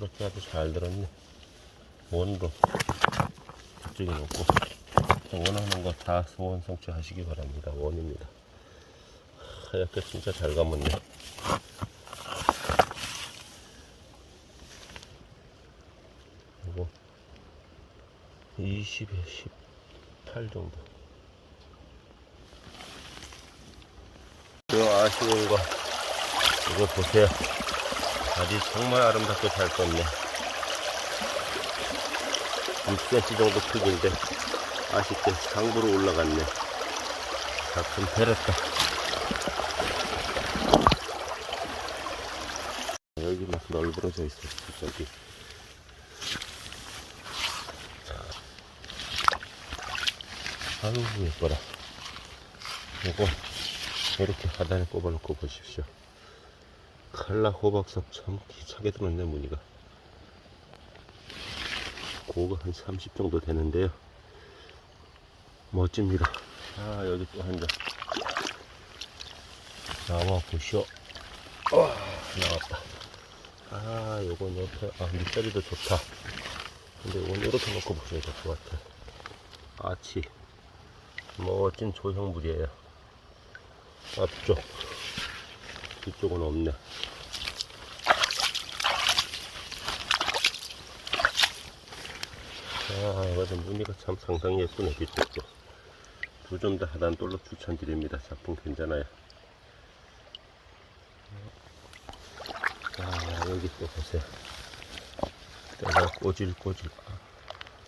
동그랗게 아주 잘 들었네. 원으로 저쪽에 놓고 원하는 거 다 소원 성취하시기 바랍니다. 원입니다. 하얗게 진짜 잘 감았네. 이거 20에 18 정도. 이 아쉬운 거 이거 보세요. 다리 정말 아름답게 잘 떴네. 6cm 정도 크기인데 아쉽게 상부로 올라갔네. 가끔 베렸다. 여기 막 널브러져 있어. 저기. 아유 예뻐라. 이거 이렇게 하단에 꼽아놓고 보십시오. 칼라 호박잎 참 기차게 들었네 무늬가 고가 한 30 정도 되는데요 멋집니다. 아 여기 또 한장. 나와 보시오. 와 나왔다. 아 요건 옆에 아 밑자리도 좋다. 근데 이건 이렇게 놓고 보셔야 될 것 같아. 아치. 멋진 조형물이에요. 앞쪽. 뒤쪽은 없네. 아, 이거 무늬가 참 상당히 예쁘네, 뒤쪽도. 두점 다 하단 돌로 추천드립니다. 작품 괜찮아요. 아, 여기 또 보세요. 때가 꼬질꼬질.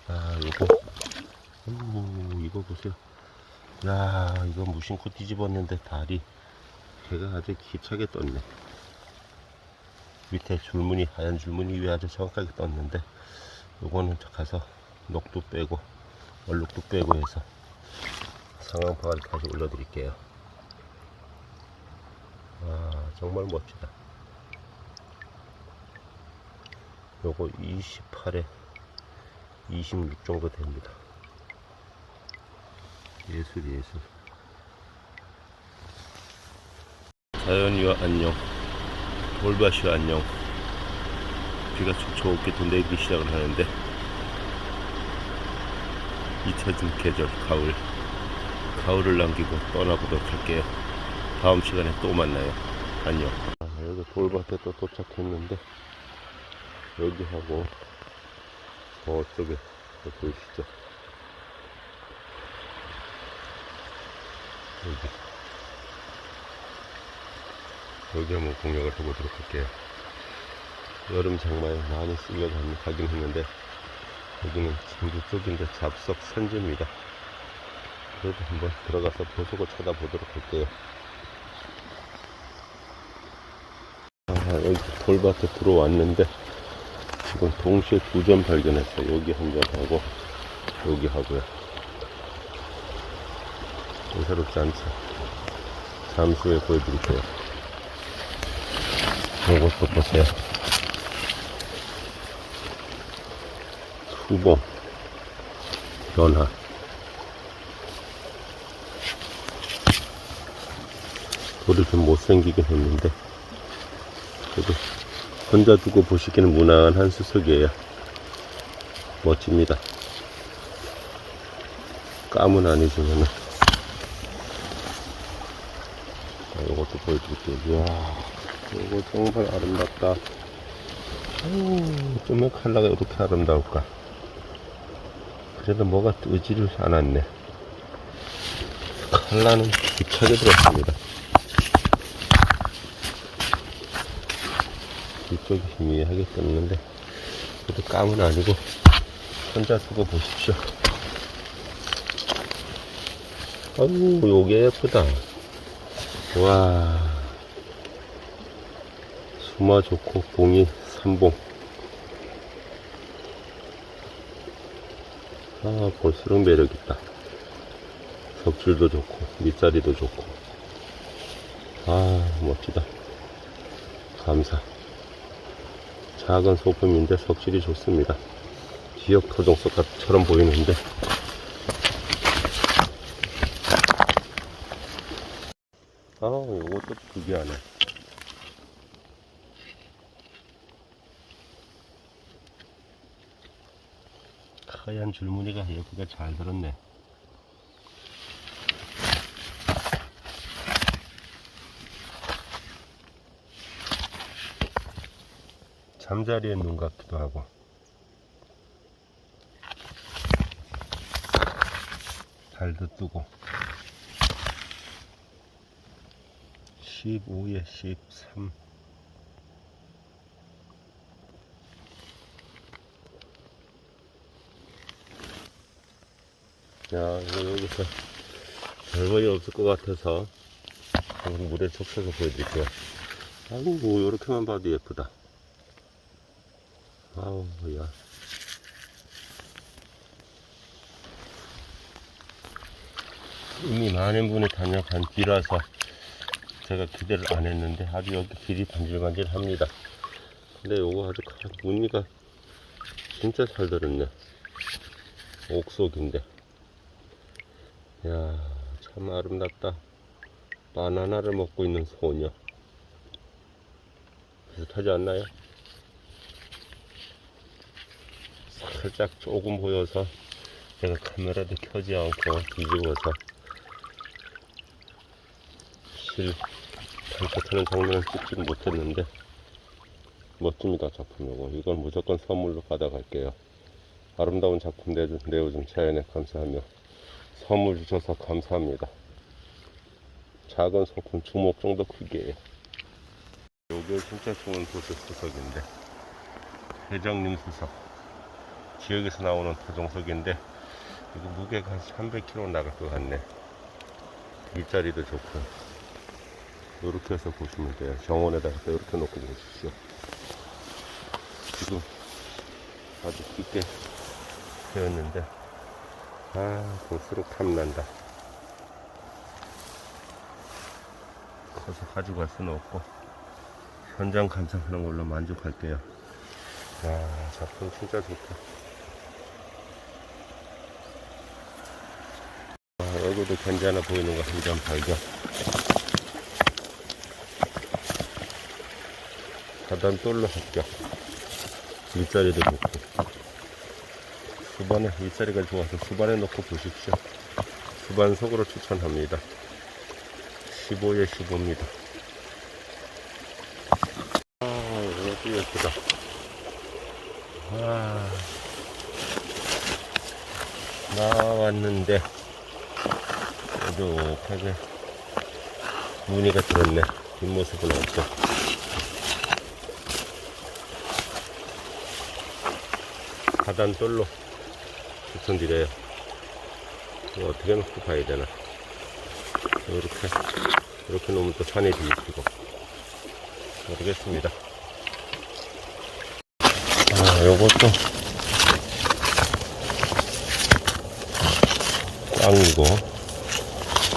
아, 이거. 오, 이거 보세요. 야, 이거 무심코 뒤집었는데 다리. 개가 아주 기차게 떴네. 밑에 줄무늬, 하얀 줄무늬 위에 아주 정확하게 떴는데, 요거는 가서 녹도 빼고, 얼룩도 빼고 해서 상황파를 다시 올려드릴게요. 아, 정말 멋지다. 요거 28에 26 정도 됩니다. 예술, 예술. 자연이와 안녕 돌밭이와 안녕 비가 촉촉하게 또 내리기 시작을 하는데 잊혀진 계절 가을 가을을 남기고 떠나보도록 할게요. 다음 시간에 또 만나요. 안녕. 아, 여기 돌밭에 또 도착했는데 여기하고 저쪽에 또 보이시죠? 여기. 여기 한번 공략을 해보도록 할게요. 여름 장마에 많이 쓰려고 하긴 했는데 여기는 쪽인데 잡석 선지입니다. 그래도 한번 들어가서 보석을 찾아보도록 할게요. 아, 여기 돌밭에 들어왔는데 지금 동시에 두 점 발견했어요. 여기 한 점 하고 여기 하고요. 예사롭지 않죠? 잠시 후에 보여드릴게요. 요것도 보세요. 수봉, 변화. 돌이 좀 못생기긴 했는데, 그래도 혼자 두고 보시기는 무난한 수석이에요. 멋집니다. 까문 아니지만은, 자, 요것도 보여드릴게요. 이야. 이거 정말 아름답다. 좀왜 칼라가 이렇게 아름다울까? 그래도 뭐가 뜨지를 않았네. 칼라는 기차게 들었습니다. 이쪽이 희미하게 떴는데, 그래도 까은 아니고, 혼자 두고 보십시오. 아유, 요게 예쁘다. 와. 수마 좋고 봉이 삼봉 아 볼수록 매력있다 덕질도 좋고 밑자리도 좋고 아 멋지다 감사 작은 소품인데 석질이 좋습니다. 지역 토종석처럼 보이는데. 아 요것도 특이하네. 하얀 줄무늬가 예쁘게 잘 들었네 잠자리에 눈 같기도 하고 달도 뜨고 15에 13 야, 이거 여기서 별거이 없을 것 같아서 물에 적셔서 보여드릴게요. 아이고, 뭐, 요렇게만 봐도 예쁘다. 아우, 야. 이미 많은 분이 다녀간 뒤라서 제가 기대를 안 했는데 아주 여기 길이 반질반질 합니다. 근데 요거 아주 가- 무늬가 진짜 잘 들었네. 옥속인데. 야, 참 아름답다. 바나나를 먹고 있는 소녀. 비슷하지 않나요? 살짝 조금 보여서 제가 카메라도 켜지 않고 뒤집어서 실 단축하는 장면을 찍지 못했는데 멋집니다 작품 이거. 이건 무조건 선물로 받아갈게요. 아름다운 작품 내어준 자연에 감사하며 선물 주셔서 감사합니다. 작은 소품 주먹 정도 크기에요. 요게 진짜 좋은 도시 수석인데 회장님 수석 지역에서 나오는 토종석인데 이거 무게가 한 300kg 나갈 것 같네. 일자리도 좋고. 이렇게 해서 보시면 돼요. 정원에다가 이렇게 놓고 보십시오. 지금 아주 깊게 되었는데 아 볼수록 탐난다. 커서 가져갈 수는 없고 현장 감상하는 걸로 만족할게요. 야 작품 진짜 좋다 여기도 괜찮아 보이는 거한점 발견 하단 돌로 합격. 윗자리도 좋고. 수반에 윗자리가 좋아서 수반에 넣고 보십시오. 수반 속으로 추천합니다. 15에 15입니다. 아 이것도 예쁘다. 아. 나왔는데 이렇게 무늬가 들었네 뒷모습은 없고 하단 돌로 추천드려요. 이거 어떻게 놓고 봐야 되나? 이렇게, 이렇게 놓으면 또 산이 뒤집히고. 모르겠습니다. 아, 요것도 꽝이고,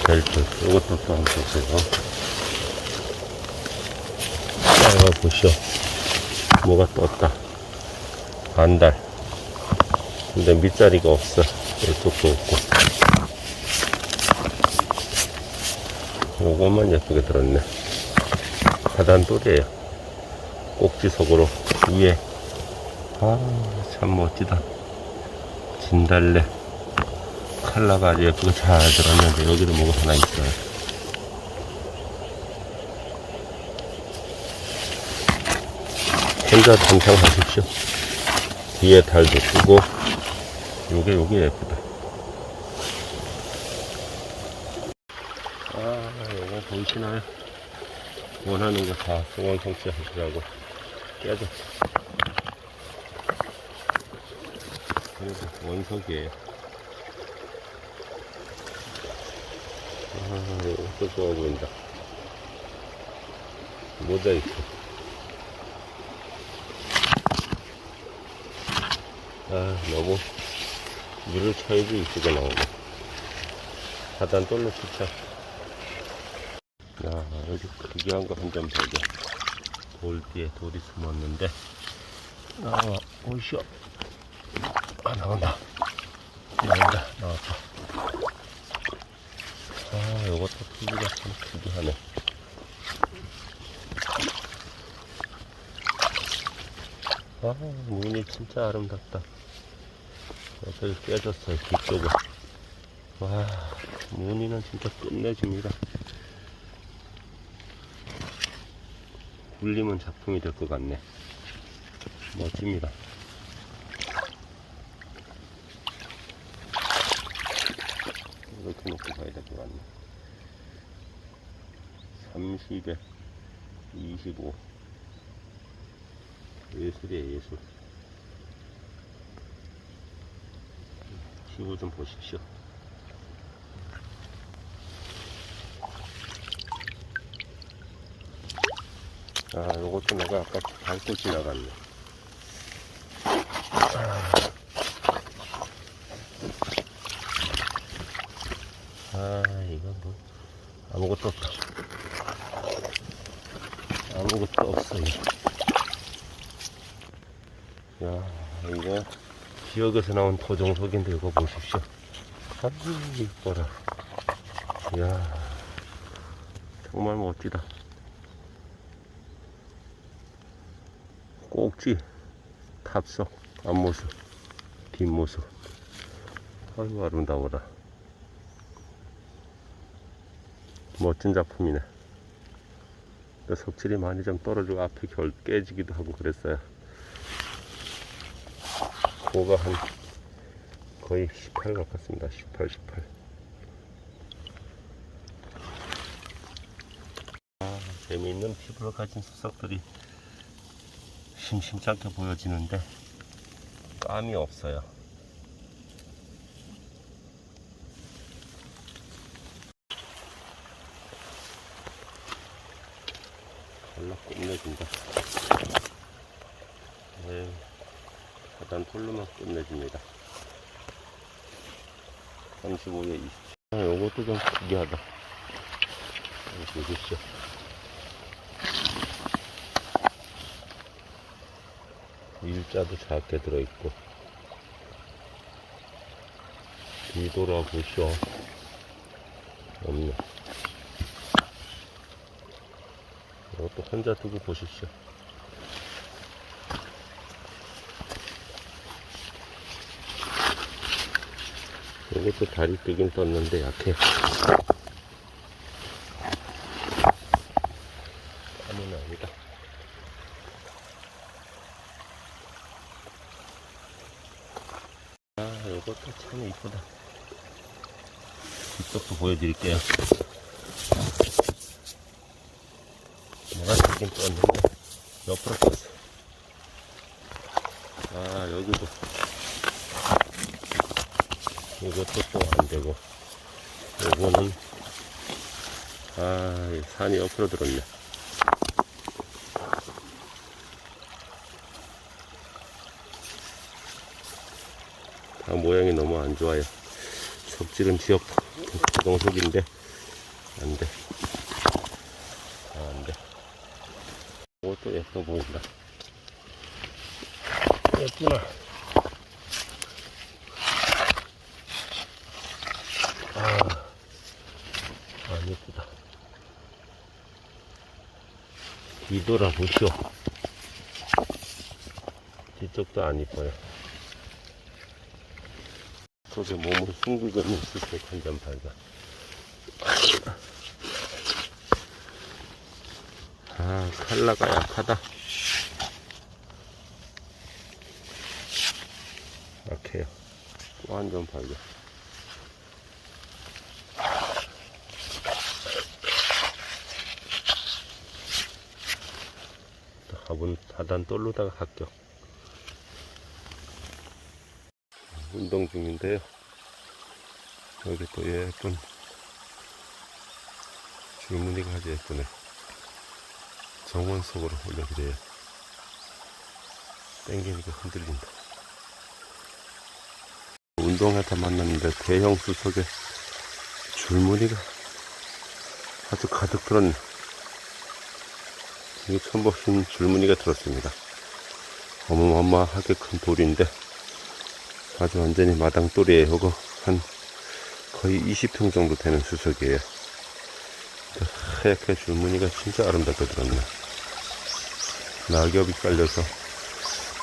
벨트. 요것도 또 한번 보세요. 자, 보시오. 뭐가 떴다. 반달. 근데 밑자리가 없어. 이쪽도 없고. 요것만 예쁘게 들었네. 하단 돌이에요. 꼭지석으로 위에. 아, 참 멋지다. 진달래. 컬러가 아주 예쁘게 잘 들었는데, 여기도 뭐가 하나 있어요. 혼자 감상하십시오. 뒤에 달도 쓰고, 요게 요게 예쁘다. 아, 요거 보이시나요? 원하는 거 다 소원 성취하시라고 깨져. 그래도 원석이에요. 아, 좋아 보인다. 모자이크. 아, 너무 물을 차이도 이쁘게 나오네. 하단 돌로 추천. 야, 여기 특이한 거 한점 발견. 돌 뒤에 돌이 숨었는데, 나와, 오이쇼. 아, 나온다. 나온다, 나왔다. 아, 요것도 크기가 참 특이하네. 아, 문이 진짜 아름답다. 옆에 깨졌어요, 뒤쪽에. 와, 무늬는 진짜 끝내줍니다. 굴리면 작품이 될 것 같네. 멋집니다. 이렇게 놓고 가야 될 것 같네. 30에 25. 예술이에요, 예술. 기호 좀 보십시오. 아, 요것도 내가 아까 밟고 지나갔네. 아, 이건 뭐, 아무것도 없다. 아무것도 없어요. 야, 이거, 지역에서 나온 토종석인데 이거 보십시오. 아, 이뻐라. 이야, 정말 멋지다. 꼭지, 탑석, 앞모습, 뒷모습. 아이고, 아름다워라. 멋진 작품이네. 석질이 많이 좀 떨어지고 앞에 결 깨지기도 하고 그랬어요. 고가 한 거의 18 가깝습니다. 18, 18. 아, 재미있는 피부를 가진 수석들이 심심찮게 보여지는데 감이 없어요. 달라 끝내준다. 네, 하단 톨로만 끝내줍니다. 35에 20. 아, 요것도 좀 특이하다. 보십시오. 일자도 작게 들어있고 뒤돌아보시오 없네 이것도 혼자 두고 보십시오 이것도 다리 뜨긴 떴는데 약해 아무는 아니다 아, 이것도 참 이쁘다. 이쪽도 보여드릴게요. 내가 지금 떴는데, 옆으로 떴어. 아, 여기도. 이것도 또 안 되고. 요거는, 아, 이 산이 옆으로 들었네. 다 모양이 너무 안 좋아요. 석질은 지역 동석인데 안 돼. 아, 안 돼. 이것도 예뻐 보인다. 예쁘나. 안 예쁘다. 뒤돌아 보시오. 뒤쪽도 안 이뻐요. 속에 몸을 있는 수색 한점 발견. 아, 칼라가 약하다. 약해요. 또 한 점 발견. 또 하단 떨로다가 합격. 운동 중인데요. 여기 또 예쁜 줄무늬가 아주 예쁘네. 정원 속으로 올려드려요. 땡기니까 흔들린다. 운동하다 만났는데 대형 수석에 줄무늬가 아주 가득 들었네. 처음 보신 줄무늬가 들었습니다. 어마어마하게 큰 돌인데 아주 완전히 마당 또리에 이거 한 거의 20평 정도 되는 수석이에요. 하얗게 줄무늬가 진짜 아름답게 들었네. 낙엽이 깔려서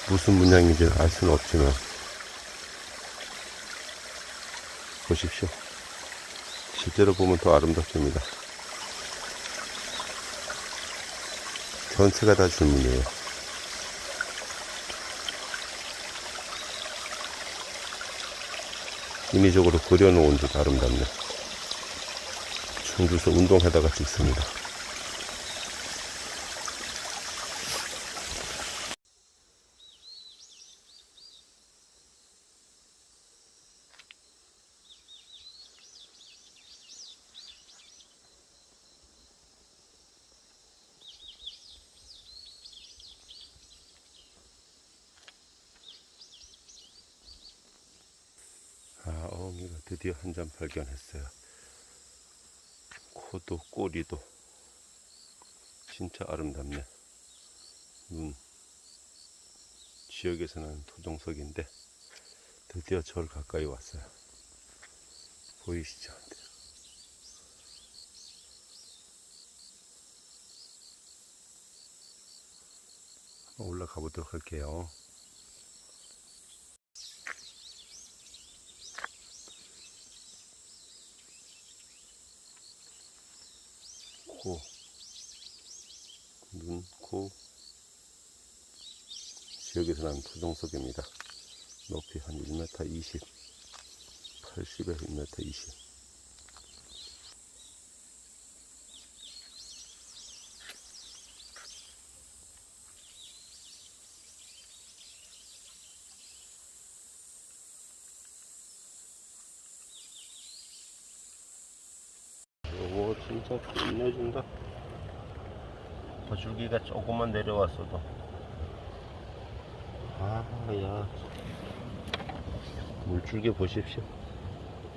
무슨 문양인지 알 수는 없지만 보십시오. 실제로 보면 더 아름답습니다. 전체가 다 줄무늬예요. 인위적으로 그려놓은 듯 아름답네. 충주서 운동하다가 찍습니다. 아, 어미가 드디어 한점 발견했어요. 코도 꼬리도 진짜 아름답네. 눈. 지역에서는 토종석인데 드디어 절 가까이 왔어요. 보이시죠? 올라가 보도록 할게요. 코, 눈, 코. 지역에서 난 토종석입니다. 높이 한 1m 20, 80에 1m 20. 오 진짜 끝내준다. 거줄기가 조금만 내려왔어도. 아야. 물줄기 보십시오.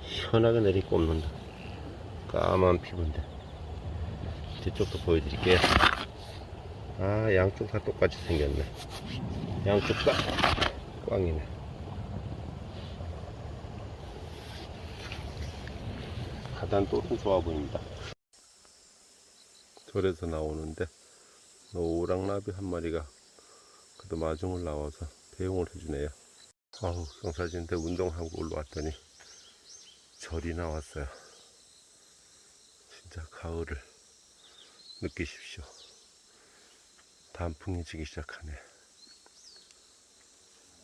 시원하게 내리 꼽는다 까만 피부인데. 뒤쪽도 보여드릴게요. 아 양쪽 다 똑같이 생겼네. 양쪽 다 꽝이네. 하단 또는 좋아 보입니다. 절에서 나오는데 오랑나비 한 마리가 그래도 마중을 나와서 배웅을 해주네요. 아우 경사진데 운동하고 올라왔더니 절이 나왔어요. 진짜 가을을 느끼십시오. 단풍이 지기 시작하네.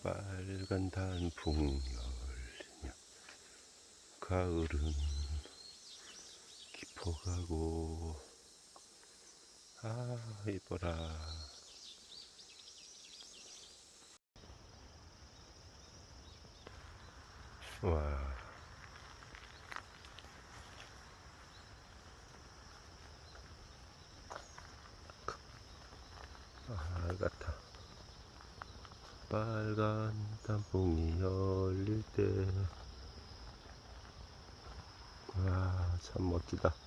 빨간 단풍 열리면 가을은 깊어가고 아 이뻐라. 와. 아, 같아. 빨간 단풍이 열릴 때. 와, 참 멋지다.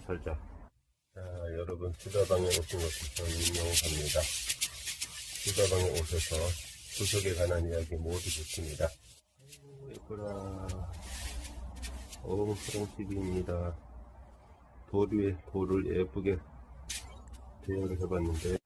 살자. 자, 여러분, 수다방에 오신 것을 저는 인용합니다. 수다방에 오셔서 수석에 관한 이야기 모두 듣습니다. 예뻐라. 어묵프랑TV입니다. 돌 위에 돌을 예쁘게 대여를 해봤는데,